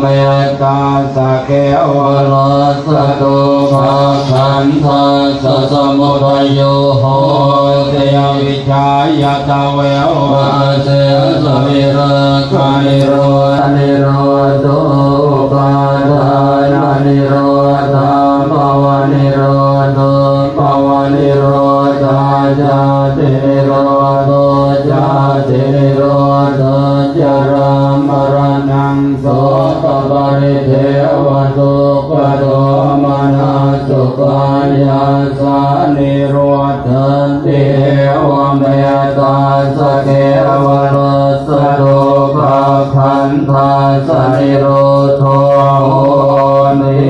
เมตตาสะเกวะโลสตุมาขันธาสะสมุทัยโยโหติยวิชายตะเววะเสสวิรั เทวตุปโตมนาสุขันยาสานิโรธติเอวเมตตาสเกวะรสโลภะคันธาสนิโรโทนิ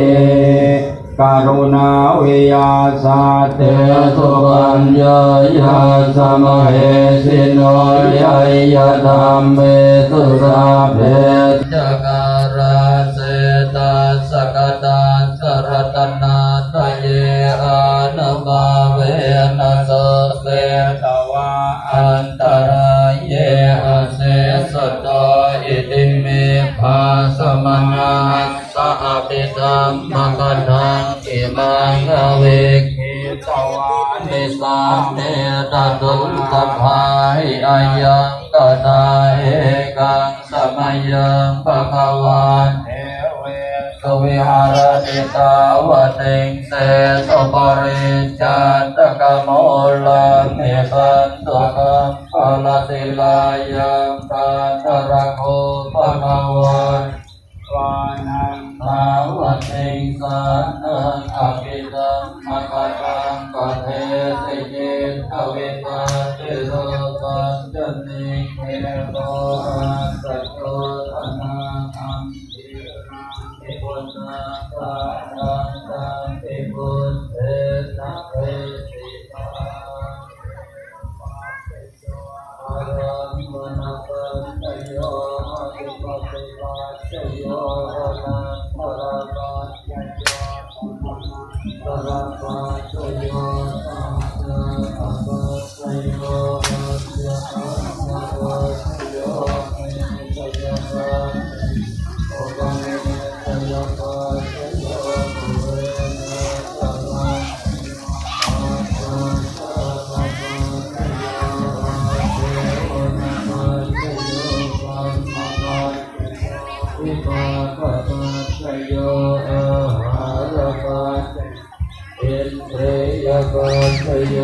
กรุณาวิยาสาเตสุปัญญายาสมเหสิโนยยธรรมเมสุราเพจการา สมนาสะอภิธรรมกันทังอิมังเวกิตวานิสาเนตตุตภายอายังกตาเอกังสมัยยังปะคะวันเทเวสวิหารติตาวเติงเสสปริจันตกโมลังเอกันตุกัง ละติลายังกัตระโคปะคะวันวานังภาวันเองสันนังอภิสัมมกตังปะเทสิเจทวิปัสสิโลปัสสนิเกโตอัสสะโตธนาคัมปินาติปุณณาสารังตังเตนะ ปัส โยอาหารปัสอินทรียปัสสโย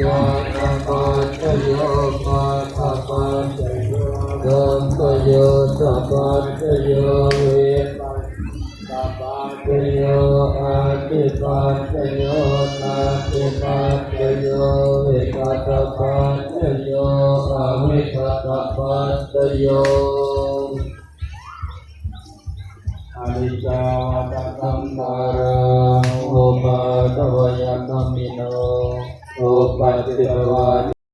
ญาณปัสสโยปัสสะปัสสโยกัมโยสัพพัสสโยวิปัสสัพพัสสโยอาติปัสสโยนาติปัสสโยวิปัปัสสโยอวิปัปัสสโย Anicca Patamara